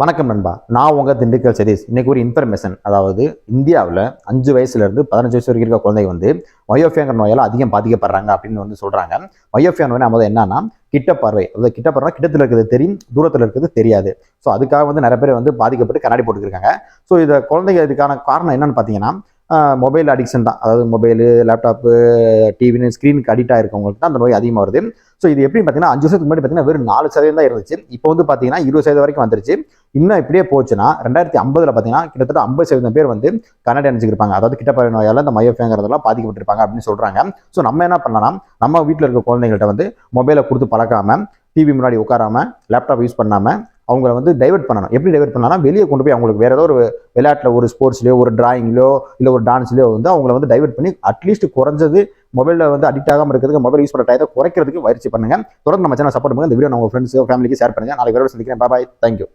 வணக்கம் நண்பா. நான் உங்க திண்டுக்கல் சதீஷ். இன்னைக்கு ஒரு இன்ஃபர்மேஷன் அதாவது இந்தியாவில் அஞ்சு வயசுலேருந்து பதினஞ்சு வயசு வரைக்கும் இருக்க குழந்தை வந்து வயோஃபியாங்கிற நோயால் அதிகம் பாதிக்கப்படுறாங்க அப்படின்னு வந்து சொல்கிறாங்க மயோஃபியா நோய் நம்ம என்னன்னா கிட்ட பார்வை. அதாவது கிட்ட பார்வை கிட்டத்தில் இருக்கிறது தெரியும் தூரத்தில் இருக்கிறது தெரியாது. ஸோ அதுக்காக வந்து நிறைய பேர் வந்து பாதிக்கப்பட்டு கண்ணாடி போட்டுருக்காங்க ஸோ இதை குழந்தைங்க இதுக்கான காரணம் என்னன்னு பார்த்தீங்கன்னா மொபைல் அடிக்ஷன் தான். அதாவது மொபைலு லேப்டாப்பு டிவின்னு ஸ்க்ரீனுக்கு அடிக்ட் ஆகிருக்கவங்களுக்கு தான் அந்த நோய் அதிகமாக வருது. ஸோ இது எப்படி பார்த்தீங்கன்னா அஞ்சு வருஷத்துக்கு முன்னாடி பார்த்தீங்கன்னா வெறும் நாலு சதவீதம் தான் இருந்துச்சு. இப்போ வந்து பார்த்தீங்கன்னா இருபது சதவீதம் வரைக்கும் வந்துருச்சு. இன்னும் இப்படியே போச்சுன்னா ரெண்டாயிரத்தி ஐம்பதுல பார்த்தீங்கன்னா கிட்டத்தட்ட ஐம்பது சதவீதம் பேர் வந்து கண்ணாடி அணிஞ்சிருப்பாங்க அதாவது கிட்டப்பறவை நோயால் இந்த மையோஃபேங்கிறதெல்லாம் பாதிக்கப்பட்டிருப்பாங்க அப்படின்னு சொல்கிறாங்க ஸோ நம்ம என்ன பண்ணலாம் நம்ம வீட்டில் இருக்க குழந்தைங்கள்ட்ட வந்து மொபைலை கொடுத்து பழக்காமல் டிவி முன்னாடி உட்காராம லேப்டாப் யூஸ் பண்ணாமல் அவங்கள வந்து டைவெர்ட் பண்ணணும். எப்படி டைவெர்ட் பண்ணலாம் வெளியே கொண்டு போய் அவங்களுக்கு வேறு ஏதோ ஒரு விளையாட்டில் ஒரு ஸ்போர்ட்ஸ்லையோ ஒரு டிராயிங்லையோ இல்லை ஒரு டான்ஸ்லையோ வந்து அவங்கள வந்து டைவெர்ட் பண்ணி அட்லீஸ்ட் குறைஞ்சது மொபைலில் வந்து அடிக்ட் ஆகாமல் இருக்கிறதுக்கு மொபைல் யூஸ் பண்ணுற டயத்தை குறைக்கிறதுக்கு பயிற்சி பண்ணுங்கள் தொடர்ந்து நம்ம சேனல் சப்போர்ட் பண்ணுங்கள் இந்த வீடியோ உங்க ஃப்ரெண்ட்ஸோ ஃபேமிலிக்கு ஷேர் பண்ணுங்க. நாளைக்கு வேறு சந்திக்கிறேன். Bye thank you